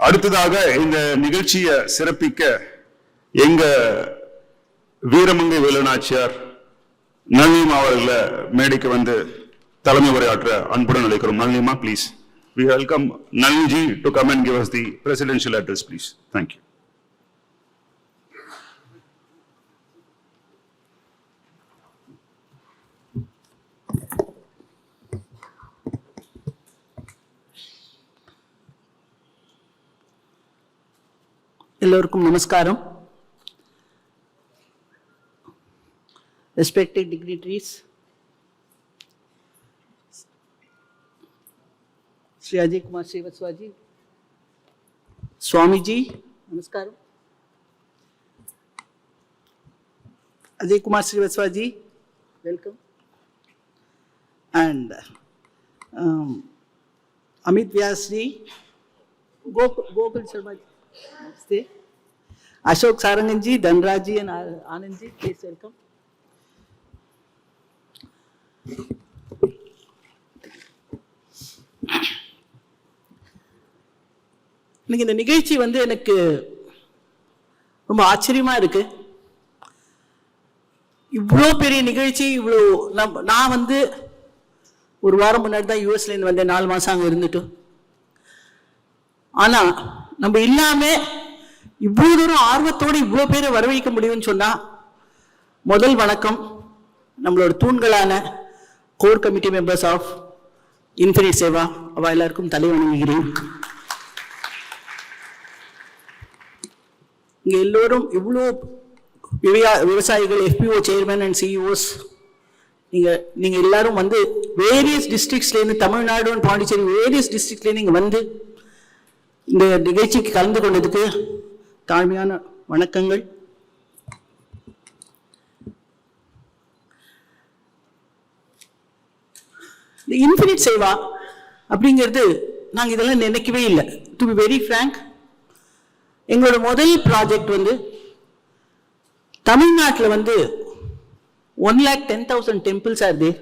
அடுத்ததாக இந்த நிகழ்ச்சியை சிறப்பிக்க எங்க வீரமங்கை வேலுநாச்சியார் நளினிமா அவர்களை மேடைக்கு வந்து தலைமை உரையாற்ற அன்புடன் அழைக்கிறோம். நளினிமா please we welcome Naliniji to come and give us the presidential address please thank you എല്ലാവർക്കും നമസ്കാരം റെസ്പെക്റ്റഡ് ഡിഗ്നിറ്ററീസ് ശ്രീ അജയ് കുമാർ ശ്രീവത്സവാജി സ്വാമിജി നമസ്കാരം Ajay Kumar Srivastavaji welcome and um, Amit Vyasri, Gokul Gokul Sharma. Namaste. Ashok Sarangan ji, Dhanraj ji and please welcome. இன்னைக்கு இந்த நிகழ்ச்சி வந்து எனக்கு ரொம்ப ஆச்சரியமா இருக்கு இவ்வளோ பெரிய நிகழ்ச்சி இவ்வளோ நம்ம நான் வந்து ஒரு வாரம் முன்னாடி தான் யூஎஸ்லேருந்து வந்தேன் நாலு மாதம் அங்கே இருந்துட்டு ஆனா நம்ம இல்லாம இவ்வளவு தூரம் ஆர்வத்தோட இவ்வளவு பேரை வரவேற்க முடியும்னு சொன்னா முதல் வணக்கம் நம்மளோட தூண்களான core committee members of Infinite Seva அவ எல்லாருக்கும் தலை வணங்குகிறேன். இங்க எல்லோரும் இவ்வளோ விவயா- விவசாயிகள் எஃபிஓ சேர்மேன் அண்ட் சிஇஓஸ் நீங்க நீங்க எல்லாரும் வந்து வேரியஸ் டிஸ்ட்ரிக்ட்ஸ்ல இருந்து தமிழ்நாடு அண்ட் பாண்டிச்சேரி வேரியஸ் டிஸ்ட்ரிக்ட்ல நீங்க வந்து இந்த நிகழ்ச்சிக்கு கலந்து கொண்டதுக்கு தாழ்மையான வணக்கங்கள். இந்த இன்ஃபினிட் சேவா அப்படிங்கிறது நாங்கள் இதெல்லாம் நினைக்கவே இல்லை. டு பி வெரி ஃப்ராங்க் எங்களோட முதல் ப்ராஜெக்ட் வந்து தமிழ்நாட்டில் வந்து one lakh ten thousand temples are there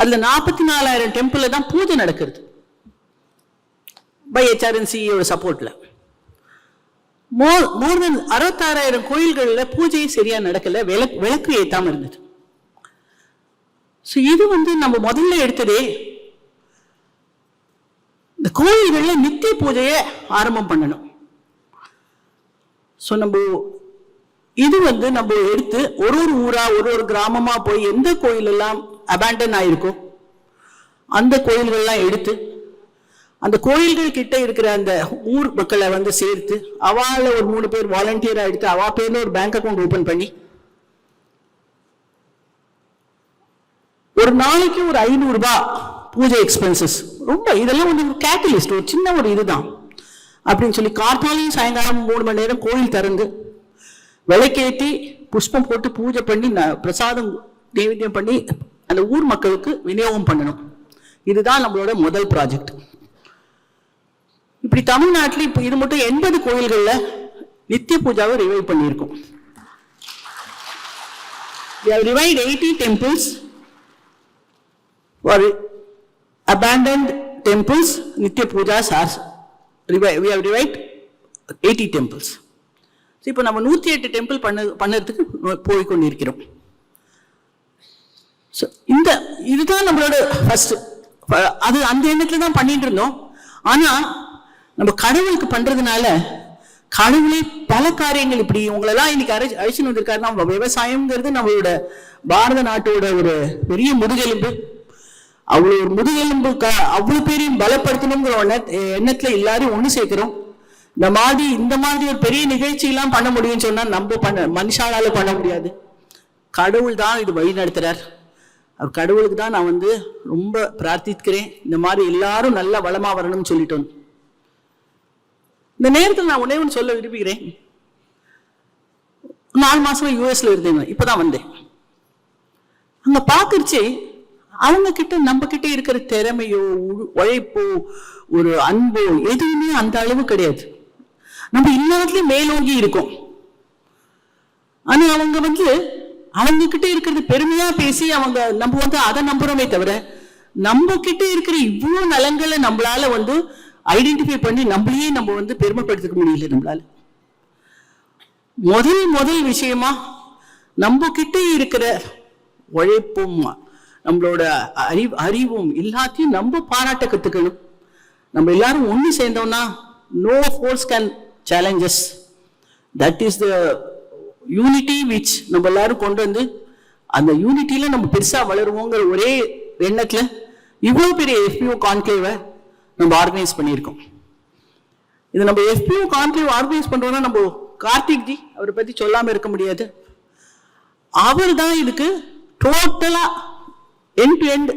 அதில் நாற்பத்தி நாலாயிரம் டெம்பிளில் தான் பூஜை நடக்கிறது. பை ஹெச்ஆர்என்சியோட சப்போர்ட்டில் மோர் மோர் தென் அறுபத்தாறாயிரம் கோயில்களில் பூஜை சரியாக நடக்கல விளக்கு விளக்கு ஏற்றாமல் இருந்தது. ஸோ இது வந்து நம்ம முதல்ல எடுத்ததே இந்த கோயில்களில் நித்திய பூஜையை ஆரம்பம் பண்ணணும். ஸோ நம்ம இது வந்து நம்ம எடுத்து ஒரு ஒரு ஊரா ஒரு ஒரு கிராமமா போய் எந்த கோயிலெல்லாம் அபேண்டன் ஆயிருக்கோ அந்த கோயில்கள்லாம் எடுத்து அந்த கோயில்கள் கிட்ட இருக்கிற அந்த ஊர் மக்களை வந்து சேர்த்து அவால ஒரு மூணு பேர் வாலண்டியரா எடுத்து அவா பேர்ல ஒரு பேங்க் அக்கவுண்ட் ஓபன் பண்ணி ஒரு நாளைக்கு ஒரு ஐநூறு ரூபாய் பூஜை எக்ஸ்பென்சஸ் ரொம்ப இதெல்லாம் வந்து ஒரு கேட்டலிஸ்ட் ஒரு சின்ன ஒரு இதுதான். அப்படின்னு சொல்லி கார்த்தாலையும் சாயங்காலம் மூணு மணி நேரம் கோயில் திறந்து விளக்கேற்றி புஷ்பம் போட்டு பூஜை பண்ணி ந- பிரசாதம் நைவேத்தியம் பண்ணி அந்த ஊர் மக்களுக்கு விநியோகம் பண்ணணும். இதுதான் நம்மளோட முதல் ப்ராஜெக்ட் இப்படி தமிழ்நாட்டில் இப்போ இது மட்டும் எண்பது கோயில்களில் நித்திய பூஜாவை ரிவைவ் பண்ணியிருக்கோம் revive eighty temples 80 temples for abandoned temples, Nitya Pujas are revived. We have revived 80 temples. So, இப்போ நம்ம நூற்றி எட்டு டெம்பிள் பண்ண பண்ணுறதுக்கு போய் கொண்டிருக்கிறோம் ஸோ இந்த இதுதான் நம்மளோட ஃபஸ்ட்டு அது அந்த எண்ணத்தில் தான் பண்ணிட்டு இருந்தோம் ஆனால் நம்ம கடவுளுக்கு பண்றதுனால கடவுளே பல காரியங்கள் இப்படி உங்களெல்லாம் இன்னைக்கு அழை அழைச்சின்னு வந்திருக்காருன்னா விவசாயம்ங்கிறது நம்மளோட பாரத நாட்டோட ஒரு பெரிய முதுகெலும்பு. அவ்வளோ ஒரு முதுகெலும்பு க அவ்வளோ பேரையும் பலப்படுத்தணுங்கிற எண்ணத்துல எல்லாரும் ஒன்று சேர்க்கிறோம். இந்த மாதிரி இந்த மாதிரி ஒரு பெரிய நிகழ்ச்சியெல்லாம் பண்ண முடியும்னு சொன்னால் நம்ம பண்ண மனுஷாலால பண்ண முடியாது. கடவுள் தான் இது வழி நடத்துறார். அவர் கடவுளுக்கு தான் நான் வந்து ரொம்ப பிரார்த்திக்கிறேன். இந்த மாதிரி எல்லாரும் நல்ல வளமாக வரணும்னு சொல்லிட்டோம். இந்த நேரத்தில் நான் உடனே ஒன்று சொல்ல விரும்புகிறேன். நாலு மாசமா யூஎஸ்ல இருந்தேன் இப்பதான் வந்தேன். அங்க பாக்குறச்சு அவங்க கிட்ட நம்ம கிட்ட இருக்கிற திறமையோ உழைப்போ ஒரு அன்போ எதுவுமே அந்த அளவு கிடையாது. நம்ம எல்லாத்துலயும் மேலோங்கி இருக்கோம். ஆனா அவங்க வந்து அவங்க கிட்ட இருக்கிறது பெருமையா பேசி அவங்க நம்ம வந்து அதை நம்புறோமே தவிர நம்ம கிட்ட இருக்கிற இவ்வளவு நலங்களை நம்மளால வந்து ஐடென்டிஃபை பண்ணி நம்மளையே நம்ம வந்து பெருமைப்படுத்திக்க முடியல நம்மளால. முதல் முதல் விஷயமா நம்ம கிட்ட இருக்கிற உழைப்பும் நம்மளோட அறிவு அறிவும் எல்லாத்தையும் நம்ம பாராட்ட கத்துக்கணும். நம்ம எல்லாரும் ஒண்ணு சேர்ந்தோம்னா no force can challenges that is the unity which நம்ம எல்லாரும் கொண்டு வந்து அந்த யூனிட்டியில நம்ம பெருசா வளருவோங்கிற ஒரே எண்ணத்துல இவ்வளவு பெரிய எஃபிஓ கான்க்ளேவை நம்ம ஆர்கனைஸ் பண்ணியிருக்கோம் இது நம்ம எஃபிஓ கான்க்ளேவ் ஆர்கனைஸ் பண்ணுறோம்னா நம்ம கார்த்திக் ஜி அவரை பற்றி சொல்லாமல் இருக்க முடியாது அவர் தான் இதுக்கு டோட்டலாக எண்ட் டு எண்ட்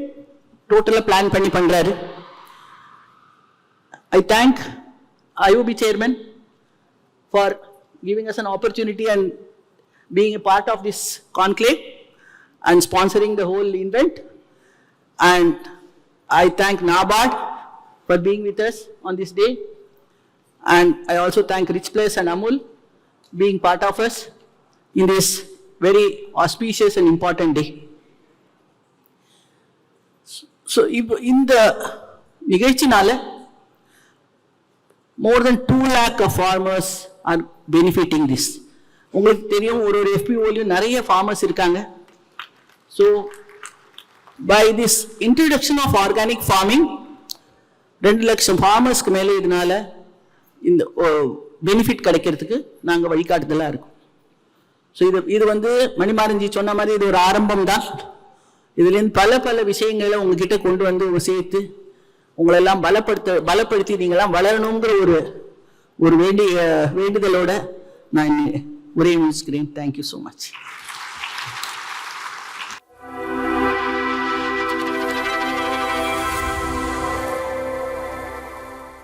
டோட்டலாக பிளான் பண்ணி பண்ணுறாரு I thank IOB chairman for giving us an opportunity and being a part of this conclave and sponsoring the whole event and I thank NABARD for being with us on this day. And I also thank Rich Place and Amul being part of us in this very auspicious and important day. So இப்போ இந்த நிகழ்ச்சினால more than two lakh of farmers are benefiting this உங்களுக்கு தெரியும் ஒரு ஒரு எஃபிஓலையும் நிறைய farmers இருக்காங்க so by this introduction of organic farming ரெண்டு லட்சம் ஃபார்மர்ஸ்க்கு மேலே இதனால் இந்த பெனிஃபிட் கிடைக்கிறதுக்கு நாங்கள் வழிகாட்டுதலாக இருக்கோம். ஸோ இது இது வந்து மணிமாரஞ்சி சொன்ன மாதிரி இது ஒரு ஆரம்பம் தான். இதுலேருந்து பல பல விஷயங்களை உங்ககிட்ட கொண்டு வந்து சேர்த்து உங்களெல்லாம் பலப்படுத்த பலப்படுத்தி நீங்களாம் வளரணுங்கிற ஒரு ஒரு வேண்டிய வேண்டுதலோட நான் உரையை முடிச்சுக்கிறேன். Thank you so much